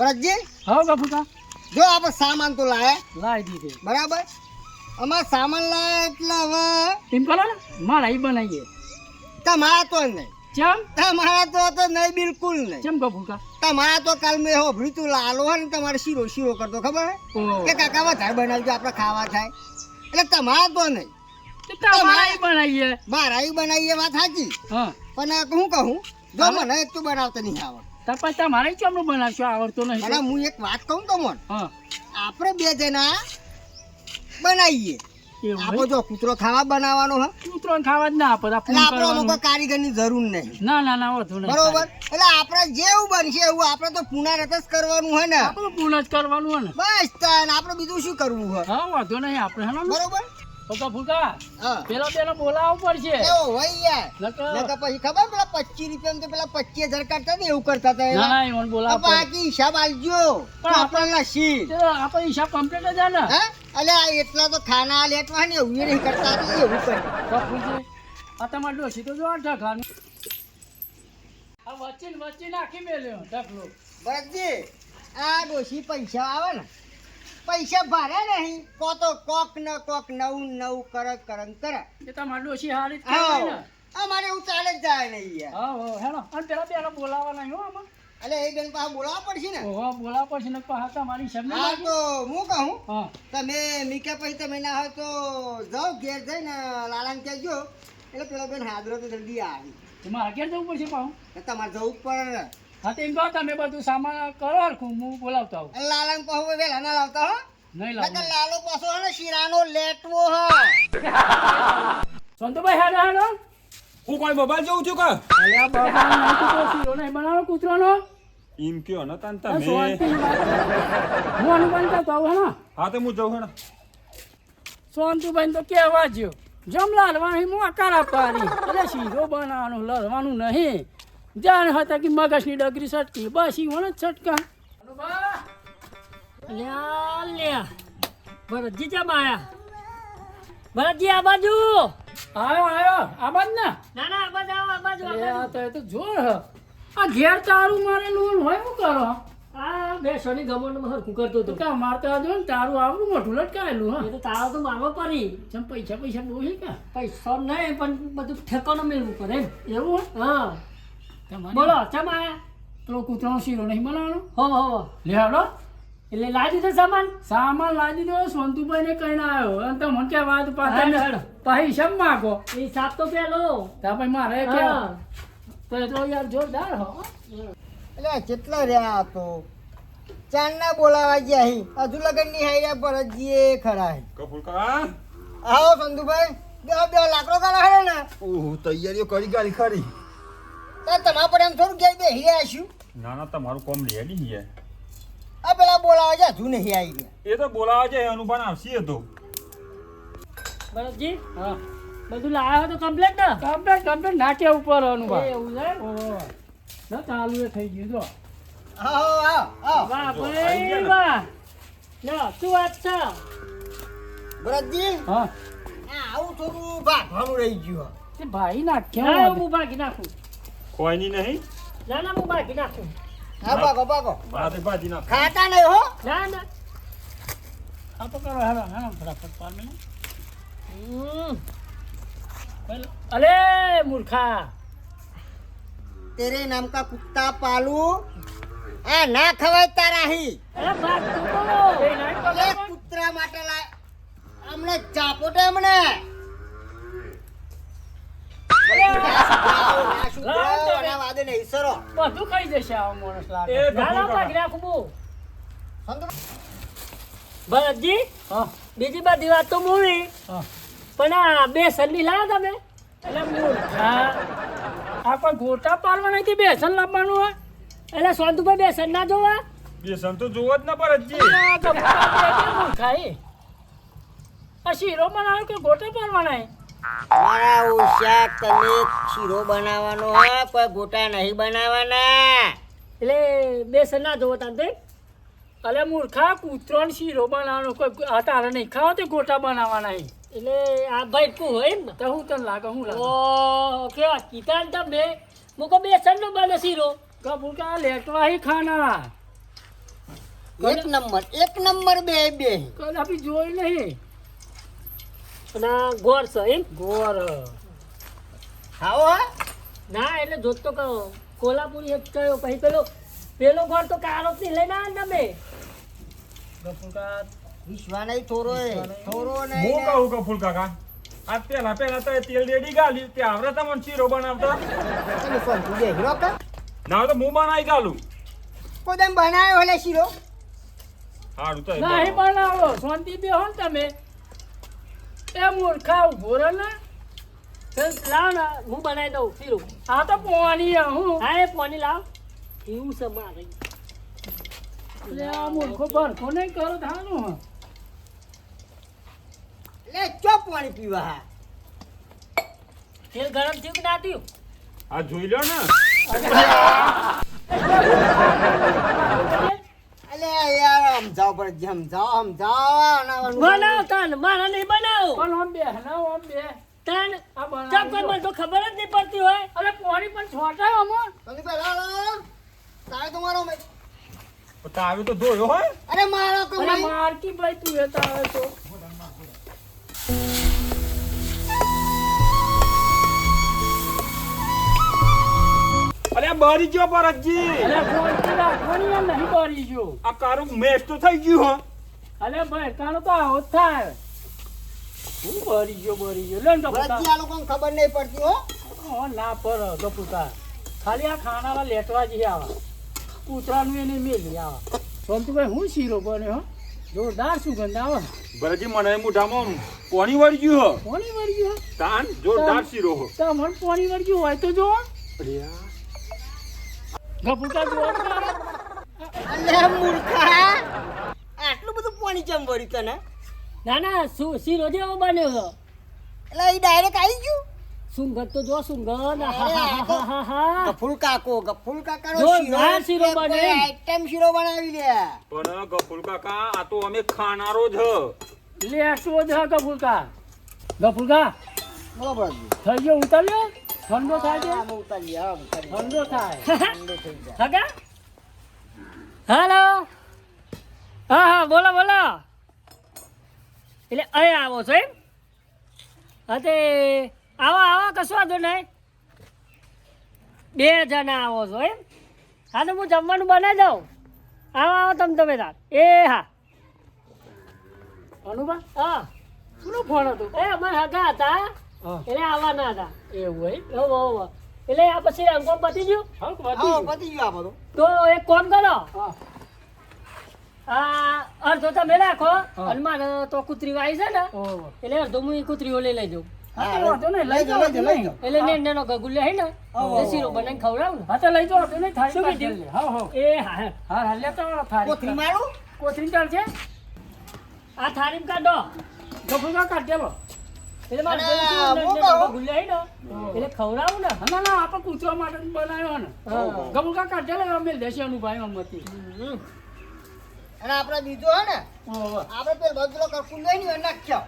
ભરતજી હા બાપુકા. જો આપણે સામાન તો લાયા. લાવી દીધી. બરાબર? અમાર સામાન લાયા એટલે હવે એમ કરો ને મારા ઈ બનાવીએ. તમારા તો નહીં. ચમ? તમારા તો તો નહીં બિલકુલ નહીં. ચમ બાપુકા? તમારા તો કાલ મેં હોભળ્યું તું લાલો હોય ને તમારે શીરો શીરો કરતો ખબર કે કાકા વધારે બનાવજો આપણે ખાવા થાય. એટલે તમારા તો નહીં. તમારા બનાવીએ. મારા બનાવીએ વાત સાચી? હા. પણ હું કહું? જો મને એક તું બનાવતા નહીં આવડે. તપાસ તમારે ચમનું બનાવશો? આવડતો નહીં. નહીં હું એક વાત કહું તો હા. આપણે બે જણા બનાવીએ. આપો જો કૂતરો ખાવા બનાવવાનો હા કૂતરો ખાવા જ ના આપે આપણે અમુક કારીગરની જરૂર નહીં. ના ના ના વધુ નહીં બરોબર? એટલે આપણે જેવું બનશે એવું આપણે તો પુનરત જ કરવાનું હોય ને. આપણે પૂર્ણ જ કરવાનું હોય ને. બસ તાન આપણે બીજું શું કરવું હોય? હા વાંધો નહીં આપણે બરોબર? ફૂકા ફૂકા હા. પેલા પેલા પડશે. એવો હોય યાર. નકર- નકર પછી ખબર પેલા પચીસ રૂપિયા તો પેલા પચીસ કાઢતા ને એવું કરતા હતા ના ના એમને તો બાકી હિસાબ આલજો. પણ આપણને શી આપણે હિસાબ કમ્પ્લીટ જ ને. અલે આ એટલા તો ખાના લેટવા ને એવું નહીં કરતા તો એવું કરે. બાપુજી, આ તમારે ડોશી તો જો આ ઢગલાનું. આ વચ્ચે વચ્ચે નાખી મેલ્યો ઢગલો. ભરતજી આ ડોશી પૈસા આવે ને. પૈસા ભારે નહીં. કો તો કોક ન કોક નવું નવું કરે કરન કરે. એ તમારી ડોશી હારી અમારે એવું ચાલે જ જાય નહીં યાર હા, હેલો. અને પેલા પેલા બોલાવવા નહીં હો આમાં. અલે એ બેન પાસે બોલાવવા પડશે ને? ઓહો, બોલાવવા પડશે ને પાસે તમારી નહીં હા તો હું કહું? હા. તમે મીકે પછી તમે ના હોય તો જાઓ ઘેર જઈને લાલાને કહેજો. એટલે પેલો બેન હાજરો તો જલ્દી આવી. તમારે મારે ઘેર જવું પડશે પાછું. તમારે જવું પડે હા તો કહો તમે બધું સામાન કરો હરખું હું બોલાવતો આવું. લાલાને કહું વહેલા ના લાવતા હો. નહીં નકર લાલો પાછો હે ને શીરાનો લેટવો હે. સંતુભાઈ હેડો હેડો. હું કોઈ મોબાઈલ જોઉં છું કા? અલે આ બાપાનો નહીં કૂતરો શીરો નહીં બનાવો કૂતરોનો. એમ કયો ન તાન તા તમે. હું અનુમાન કરતો આવું હે ને હા તો હું જઉં હેને સંતુભાઈ તો કેવા જ્યો જમ લાલવાની હું આકાર આપવાની. એટલે શીરો બનાવવાનું લડવાનું નહીં. જાણ હતા કે મગજની ડગરી સટકી બસ ઈ વણ જ છટકા. લ્યા લ્યા. ભરતજી ચમ આયા? ભરતજી આ બાજુ. આયો આયો. આ બાજુ ના? ના ના આ બાજુ આવો, આ બાજુ, તો એ તો જોર હ. આ ઘેર તારું મારેલું હોય હું કરો? આ બે શનિ ગમનમાં હરખું કરતો તો. હતો કા મારતા જો ને? તારું આવડું મોટું લટકાયેલું એ તો તારો તો મારવો પડી ચમ પૈસા પૈસા બહુ છે કે? પૈસા નહીં પણ બધું ઠેકાણું મેળવું પડે એવું? હા. બોલો ચમ આયા પેલો કૂતરાનો શીરો નહીં બનાવવાનો હો હો લેવડો એટલે લાદી દીધો સામાન? સામાન લાદી દીધો સોંતુભાઈ ને કહીને આવ્યો. અને તો મને કે વાત પાછા પાહી હિસાબ માગો? એ સાપ તો પેલો. તા ભાઈ મારે કે તો એ તો યાર જોરદાર હો. એટલે કેટલા રહ્યા તો? ચાંદના બોલાવા ગયા હી. હજુ લગનની હાઈયા પર જીએ ખરા હે. કપૂર કા આવો સંતુભાઈ બે બે લાકડો કરા હે ને? ઓહો તૈયારીઓ કરી ગાલી ખરી. તો તમારા પર એમ થોડું ઘેર બેહી રહ્યા આશું ના ના તમારું કોમ રેડી છે આ પેલા બોલાવા છે હજુ નહીં આવી ગયા. એ તો બોલાવા છે અનુભાન આવશી હતો ભરતજી હા. બધું લાવ્યો તો કમ્પ્લેટ ને? કમ્પ્લેટ કમ્પ્લેટ નાખ્યા ઉપર એ અનુભવ એવું છે ઓહો. ના ચાલુ એ થઈ ગયું જો. આવો આવો આવો વાહ ગયા ભાઈ વાહ. લો શું વાત છે? ભરતજી? હા. આવું થોડું ભાગવાનું રહી ગયું. ભાઈ ના નાખ્યા હું ભાગી નાખું. કોઈની નહીં? ના ના હું ભાગી નાખું. હા ભાજી ના ખાતા નહીં હો. ના ના. આ તો કરો હેડો હેડો ફટાફટ પાર મેલો. અલે મૂર્ખા. તેરે નામ કા કુત્તા પાલુ. આ ના ખવાય તારા હી. કૂતરા માટે લાય. અમને ચાપોટે અમને વાદે નહીં સરો બધું ખાઈ જશે આ માણસ લાગે. એ ના ના કપૂર ભાગી કા નાખું હું સંતો ભરતજી હા. બીજી બધી વાત તો મૂવી હા. પણ આ બે સંડી લાવ તમે. એટલે હા આ કોઈ ગોટા પાડવા નથી બેસન લાવવાનું હોય એટલે સોનતુભાઈ બે સંડ ના જોવા? બેસન તો જોવો જ ના ભરતજી. ખાઈ? આ શીરો બનાવ્યો કે ગોટા પાડવાના? મારા ઓશા તમે શીરો બનાવવાનો હોય કોઈ ગોટા નહીં બનાવવાના. એટલે બેસન ના જોવો તમે અલે મૂર્ખા કૂતરો શીરો બનાવવાનો કોઈ આ તારે નહીં ખાવ તે ગોટા બનાવવાના એટલે આ ભાઈ કુ હોય ને. તો હું તને લાગે હું લાગે. ઓ કેવા કીધા ને તમે. મૂકો બેસન નો બને શીરો. ગફુરકા લેટવા હી ખાના. એક નંબર એક નંબર બે બે. કદાપી જોઈ નહીં. અને ગોર છે એમ? ગોર. ખાવો ના એટલે જોત તો કહો. કોલ્હાપુરી એક કયો પછી પેલો પેલો ગોર તો કાળો થી લઈને આવે તમે? ગફુરકા વિશ્વા નહીં થોરો એ થોરો હું કહું ગફુલ કાકા આ પેલા પેલા તો તેલ રેડી ગાલી તે આવરા તમને શીરો બનાવતા? હીરો ના તો હું બનાવી ગાલું? કોદમ તેમ બનાવ્યો હલે શીરો? સારું તો નહીં બનાવો. બનાવો. શાંતિ બે હો તમે. એ મૂર્ખા ઊભો રહે ને. લાવ ને હું બનાવી દઉં શીરો આ તો પોણી હું. હા એ પોણી લાવ. એવું છે મારે. લે આ મૂર્ખો ભરખો નહીં કરો થાનું હે. લે ચો પાણી પીવા હા? તેલ ગરમ થયું કે ના થયું? આ જોઈ લો ને. અલે યાર સમજાવ પડે સમજાવ સમજાવ બનાવ તાન મારા નહીં બનાવો. પણ આમ બે ના આમ બે. તાન આ કોઈ મને તો ખબર જ નહીં પડતી હોય. અરે પોણી પણ છોટાય અમો તમે પેલા તારે તમારો મેં તો ધોયો હોય. અરે મારો અરે કમાઈ મારકી ભાઈ તું એ તો. અરે બરી ગયો પરજી અરે એમ નહીં આ કારું તો થઈ ગયું હો. અરે ભાઈ તો આવો થાય. હું બરી ગયો બરી ગયો લે ને ભરતજી આ લોકોને ખબર નહીં પડતી હો. ઓ ના પર ગપુતા ખાલી આ ખાનાવા લેટવા જઈએ આવા. કૂતરાનું એને મેલી આવા. સોમતુભાઈ હું શીરો બન્યો હો? જોરદાર સુગંધ આવે. ભરતજી મને મોઢામાં પોણી વળી ગયું હો. પોણી વળી ગયો તાન જોરદાર શીરો હો. પોણી વળી ગયું હોય તો જો. ગપુતા જોવા ખરા. મૂર્ખા. આટલું બધું પાણી ચમ ભર્યું તને? ના ના શું શીરો જેવો બન્યો છે. એટલે એ ડાયરેક્ટ આવી ગયું? સુંગત તો જો સુંગત હા હા હા હા હા. ગફુર કાકો ગફુર કાકાનો જોરદાર શીરો બને. આઈટમ શીરો બનાવી લે. પણ ગફુલ કાકા આ તો અમે ખાનારો જ. હ. લેટવો જ હા ગપુતા ગપુતા બોલો થઈ ગયો ઉતાર્યો ઠંડો થાય છે. ઠંડો થાય. હગા? હાલો. હા હા બોલો બોલો. એટલે અહીં આવો છો એમ? હા તે આવો આવો કશું વાંધો નહીં. બે જણા આવો છો એમ? હા તો હું જમવાનું બનાવી દઉં. આવો આવો તમે તમે તાર. એ હા. અનુભા? હા. શું ફોન હતું? એ અમારે હગા હતા. એટલે આવવાના હતા. એવું હોય? હોવ. એટલે આ પછી અંકોમ પતી ગયું? હા હા, પતી ગયું આ બધું. તો એક કોમ કરો. આ અડધો તમે રાખો હનુમાન તો કૂતરી વાય છે ને એટલે અડધો હું કૂતરીઓ લઈ લઈ જાઉં. હા. એટલે ને નેનો ગગુલ્લે હે ને શીરો બનાવીને ખવડાવું ને. હા તો લઈ જાઓ વાંધો નહીં થાય શું કીધું? હા હા એ હા હા. હા હા થાળી. કોથળી મારું? ચાલશે? આ થાળીમાં કાઢો. ગફુરકા કાઢ દેલો એટલે મારે હું કહું? ને એટલે ખવડાવું ને. ના ના આપણે કૂતરા માટે બનાવ્યો ને. હા. ગફુરકા કાઢ દેલો અમે લેશે અનુભાઈ અમતી અને આપણે બીજો હે ને. આપણે પેલો બગલો કરકું લઈ ને નાખ્યો.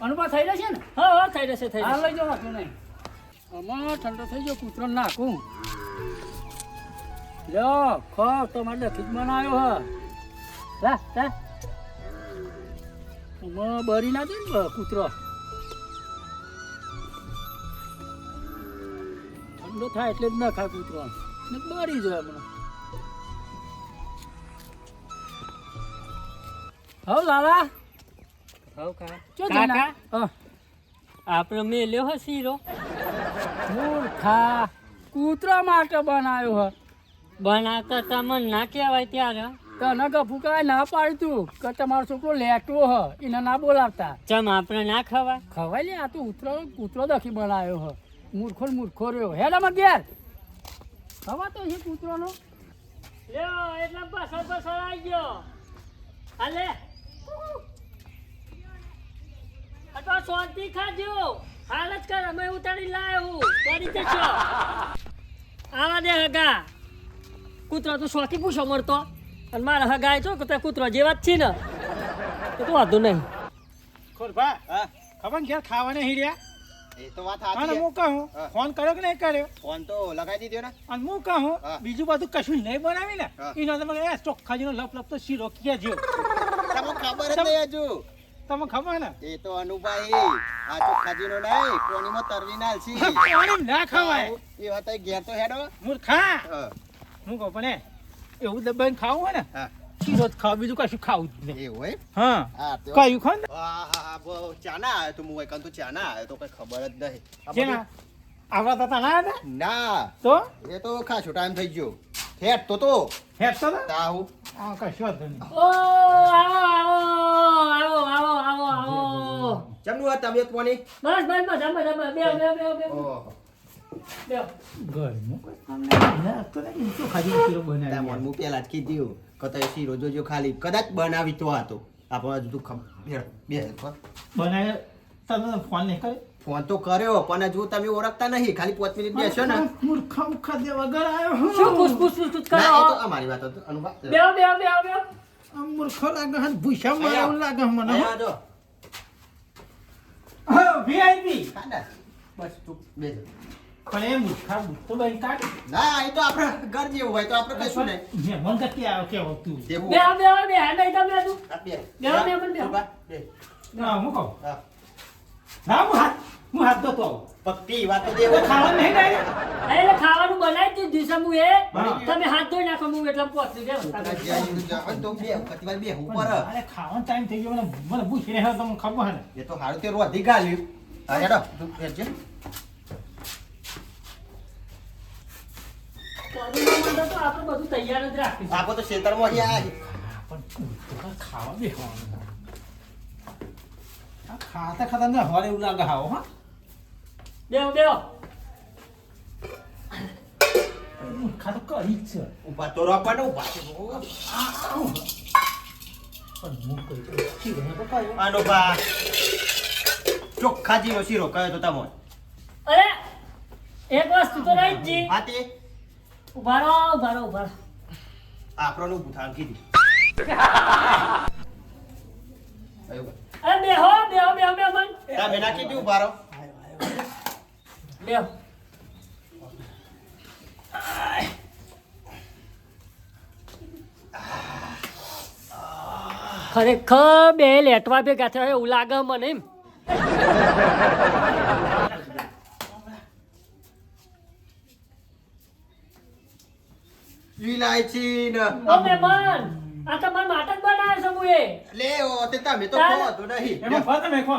અનુભવ થઈ જશે ને? હા હા થઈ જશે થઈ હા લઈ જાઓ વાંધો નહીં. આમાં ઠંડો થઈ ગયો કૂતરો નાખું. લ્યો ખો તમારે લખી જ બનાવ્યો હ. લા લા. બરી ના દે ને કૂતરો. ઠંડો થાય એટલે જ ના ખાય કૂતરો ને બરી જાય હમણાં. હવ લાલા. હવ કા. ચો કાકા? આપણે મેલ્યો હે શીરો. મૂર્ખા કૂતરા માટે બનાવ્યો હ. બનાવતા તમને ના કહેવાય ત્યારે તને ગફુકા ના પાડતું કે તમારો છોકરો લેટવો હ એને ના બોલાવતા. ચમ આપણે ના ખવાય? ખવાય લે આ તો ઉતરો કૂતરો દખી બનાવ્યો હ. મૂર્ખો મૂર્ખો રહ્યો. હે ને ઘેર. હવા તો છે કૂતરોનો. લ્યો એટલે પાછળ પાછળ આવી ગયો. હાલે. આ તો શાંતિ ખાજો. હાલ જ કર અમે ઉતારી લાયો હું. કરી જશો આવા દે હગા. કૂતરો તો શોખી પૂછો મળતો અને મારા હગા છો કે કૂતરો જેવા જ છે ને. એ તો વાંધો નહીં. ખોરભા ખબર ને ઘેર ખાવાને હી રહ્યા? એ તો વાત અને હું કહું ફોન કર્યો કે નહીં કર્યો? ફોન તો લગાવી દીધો ને. અને હું કહું બીજું બધું કશું નહીં બનાવી ને એનો તમે એ ચોખ્ખાજીનો લપ લપ તો શીરો કહેજો તમને ખબર જ નહીં હજુ. તમને ખબર ને? એ તો અનુભાઈ આ ચોખ્ખાજીનો નહીં કોણીમાં તરવી ના. પાણી ના ખવાય. એ વાત ઘેર તો હેડો. મૂર્ખા. હા, કહું પણ એવું દબાઈને ખાવું હોય ને. શીરો જ ખાવ બીજું કશું ખાવું જ નહીં. એવું એમ? હા. કયું ખાવ ને? હા, હા, હા, બહુ ચાના આવ્યો તો હું વૈકન તો ચાના આવ્યો તો કઈ ખબર જ નહીં. જેના આવડા હતા ના આવ્યા ના. તો? એ તો ખાસો ટાઈમ થઈ ગયો. હેટ તો તો. હેટ તો તાવ. આ કશું નહીં. ઓ આવો આવો આવો આવો આવો આવો. ચમનું આ તબિયત કોની બસ બસ બસ આમ બધા બે બે બે બે ઓહો. બે ઘરનું કોઈ કામ નહીં તો નહીં, શું ખાધી કિલો બનાવી મન મુ પેલા જ કીધું. કે સી રોજો જો ખાલી. કદાચ બનાવી તો હતો આપણે હજુ તું ખબર બે બનાવે? તમે ફોન નહીં કરે ફોન તો કર્યો પણ હજુ તમે ઓળખતા નહીં. ખાલી પાંચ મિનિટ બેસો ને. મૂર્ખા મુખા દે વગર આવ્યો શું પૂછ પૂછ પૂછ પૂછ ના તો અમારી વાત હતો. અનુભવ બે બે બે બે આ મૂર્ખો લાગે હન ભૂસા મારા એવું લાગે મને હા. જો. વીઆઈપી ખાડા. બસ તું બેસો. પણ એ બુટ તો બઈ કાઢ. ના એ તો આપણે ઘર જેવું હોય તો આપણે કશું નહીં. મહેમાન ગતિ આવ્યો કેવો તું. બે બે બે બે નહીં તમે હજુ બે. બે, બે, બે, બે. બે. ના હું કહું? ના હું હાથ હું હાથ ધોતો આવું. પક્કી વાત તો તો દેવો ખાવાનું નહીં ડાયરે એટલે ખાવાનું બનાવી દીધું દિવસે હું એ. તમે હાથ ધોઈ નાખો હું એટલે પહોંચી ગયો. તો બે વખત વાર બે ઉપર અરે ખાવાનો ટાઈમ થઈ ગયો મને મને ભૂખ રહે તમને ખબર હે ને. એ તો હારું તે રોધી ગાલ્યું હા હેડો તું હેડજે. આપણે બધું તૈયાર જ રાખીશું આપો તો ખેતરમાં. પણ ખાવા બેસવાનું ખાતા ખાતા ને હવારે એવું લાગે હાવ હા બેહો બેહો ખાતું કરી જ છે. ઊભા તો રોપાડો તો કયો આનો બા. ચોખ્ખા જીરો શીરો કયો તો તમો અરે એક વસ્તુ તો રહી જ જી. હા ઊભા રહો ઉભારો ઉભારો આપણો રહો. કીધું. અરે બેહો બેહો બેહો બેહો મન તમે ના કીધું ઊભા રહો. બેહો. ખરેખર બે લેટવા ભેગા થયા એવું લાગે મને એમ. ઇલાયચી ને તમે મહેમાન આ તમારા માટે જ બનાવ્યો છે હું એ લે ઓ તે તમે તો ખો તો નહીં. એમાં ફરતે મેં ખો.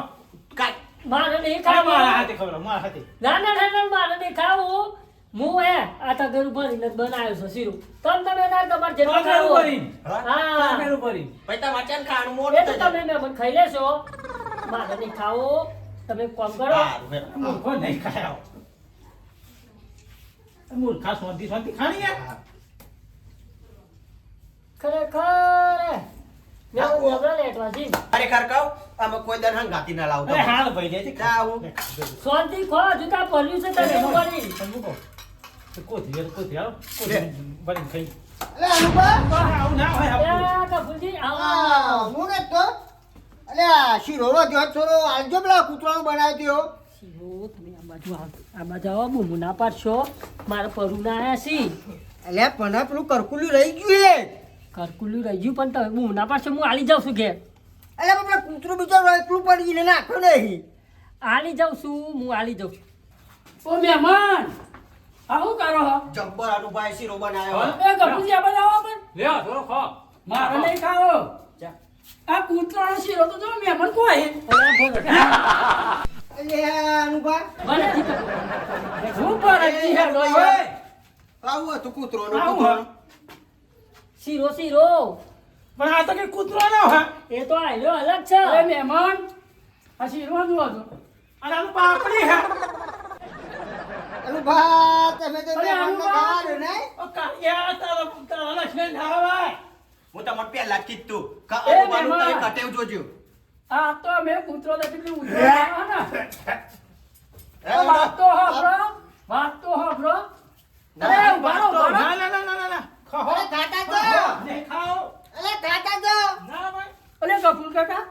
કાંઈ. મારે નહીં ખા મારા હાથે ખબર મારા હાથે. ના ના ના ના મારે નહીં ખાવું. હું હે આ તગર ભરીને બનાવ્યો છે શીરું. તમ તમે ના તમારે જેટલું ખાવો. હા? પગાર ભરીને. પછી તમારે ચાલ ખાવાનું એ તો તમે ખાઈ લેશો. મારે નહીં ખાવું. તમે કોમ કરો. મૂર્ખો નહીં ખાયો મૂર્ખા શાંતિ શાંતિ ખાણી યાર ખરેખર. જી ખરેખર કહું અમે કોઈ દર હંગાતી ના લાવતો. ભાઈ લેતી હું. આવું. શાંતિ ખો જુતા પડ્યું છે એવું કરી? કોથળી યાર, કોથળી હાલો. કોથળી ભરીને ખાઈ. અલે આવું ના હોય આ, હું ને તો અલે આ શીરો રોધ્યો થોડો આલજો પેલા કૂતરાનું બનાવી દ્યો. શીરો, તમે આ બાજુ આવો આ બાજુ આવો બૂમુ ના પાડશો. મારા પરું ના આયા છી અલે પણ પેલું કરકુલ્યું રહી ગયું કરકુલ્યું રહી ગયું પણ તમે હું ના પાસે હું આલી જાઉં છું ઘેર. એટલે આપણે કૂતરું બિચારું એકલું પડી ગયું ને નાખ્યો નહીં આલી જાઉં છું હું આલી જાઉં છું. ઓ મહેમાન આ શું કરો હો? જબ્બર અનુભાઈ શીરો બનાવ્યો એ ગપુજી આપણે આવો પણ. લે થોડો ખો. મારે નહીં ખાવો. આ કૂતરાનો શીરો તો જો મહેમાન કોઈ. અલે અનુભા. મને શું પર હે લોય આવું હતું કૂતરોનું આવું કૂતરોનું. શીરો શીરો. પણ આ તો કે કૂતરો ના હોય. એ તો આયલો અલગ છે. અરે મહેમાન આ શીરો નું છો અને આનું પાપડી હે. અનુભા તમે તો મહેમાન નો! ખાવાનું નહીં? ઓ કાળિયા, તારો- તારો લક્ષ્મણ ના હું તમને પહેલા કીધું કે અલુ અનુભાનું તમે! કટેવ જોજો આ તો મેં કૂતરો નથી કે ઉતરો ના. ને વાત તો સાંભળો વાત તો સાંભળો. અરે ઊભા રહો, ના, ના, ના, ના, ના, ના. અરે ખાતા જો. નહીં ખાઓ. અરે ખાતા જો. ના ભાઈ. અરે કપૂર કાકા.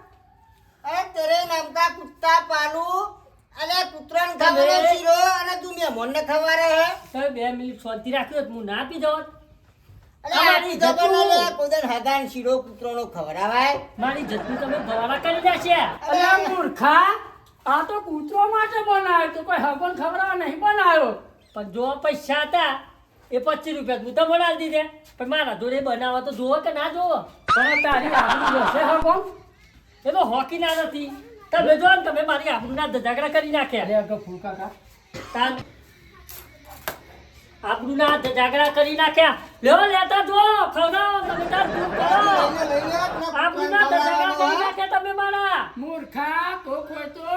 અરે તેરે નામ કા કુત્તા પાલો. કૂતરાને ખવડાવે શીરો અને તું મહેમાનને ખવડાવે હે? તમે બે મિનિટ શાંતિ રાખ્યો હું ના પી? મારી તમે કરી અરે મૂર્ખા આ તો કૂતરો માટે બનાવ્યો તો કોઈ હગન ખવડાવવા નહીં બનાવ્યો. પણ જો પૈસા હતા એ પચીસ રૂપિયા તું તો બનાવી દીધે. પણ મારા જોડે બનાવવા તો જોવો કે ના જોવો પણ તારી આબરૂ જશે હગન એ તો હોકી ના નથી. તમે જો ને તમે મારી આબરૂના ધજાગરા કરી નાખ્યા. અરે ગફુર કાકા. તાન આબરૂના ધજાગરા કરી નાખ્યા. લ્યો લેતા જો ખવડાવો તમે તાર ફૂલ કરો. લઈને ના ધજાગરા કરી નાખ્યા તમે મારા. મૂર્ખા કોઈ તો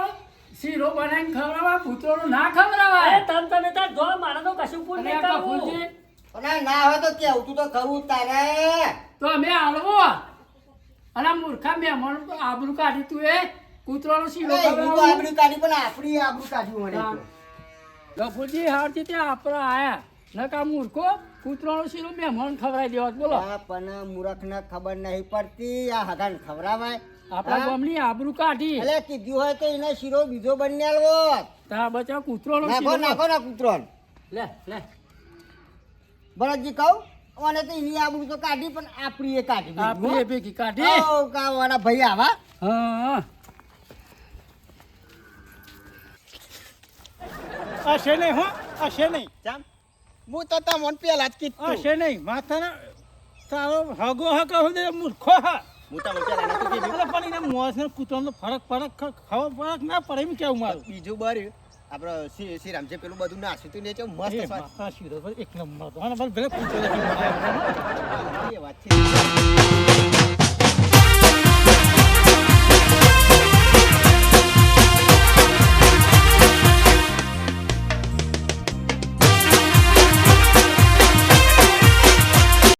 શીરો બનાવીને ખવડાવવા કૂતરો ના અરે ખવડાવાય તમ તમે તાર જો મારે તો કશું પૂર અને નહીં કરવું. ગફુરજી ના હોય તો કેવું? તું તો ખરું તારે. તો અમે આલવો અને મૂર્ખા મહેમાન તો આબરૂ કાઢી તું એ. કૂતરાનો શીરો અરે, તો ખવડાવવાનો. આબરૂ કાઢી પણ આપણી આબરૂ કાઢ્યું મને તો. ગફુરજી હારથી ત્યાં આપણા આયા. નકા મૂર્ખો કૂતરાનો શીરો મહેમાન ખવડાવી દેવા બોલો. પણ મૂર્ખ ને ખબર નહીં પડતી. આ હગાને ખવડાવાય. આપણા? ગામની આબરૂ કાઢી. એટલે કીધું હોય તો એને શીરો બીજો બની આલવો તા બચા કૂતરાનો નાખો શીરો. નાખો ના કૂતરો લે લે. ભરતજી કહું અને તો એની આબરૂ તો કાઢી પણ આપણી એ કાઢી. આપણી એ ભેગી કાઢી. ઓ કાવાના ભાઈ આવા. હા. હશે નહીં હો? હશે નહીં. ચામ હું તો મન પેલા જ કીધું. હશે નહીં. માથાના તારો હગો હા હું મૂર્ખો હા. હું તમને પેલા નતું કીધું. એટલે પણ એને મોસ ને કૂતરાનો ફરક ફરક ખવા ફરક ના પડે એમ કેવું મારું? બીજું બાર આપણે શ્રી શ્રીરામ છે પેલું બધું નાસ્યું તું ને એ મસ્ત માથા શીરો તો એક નંબર હતો અને ભલે કૂતરો એ વાત છે.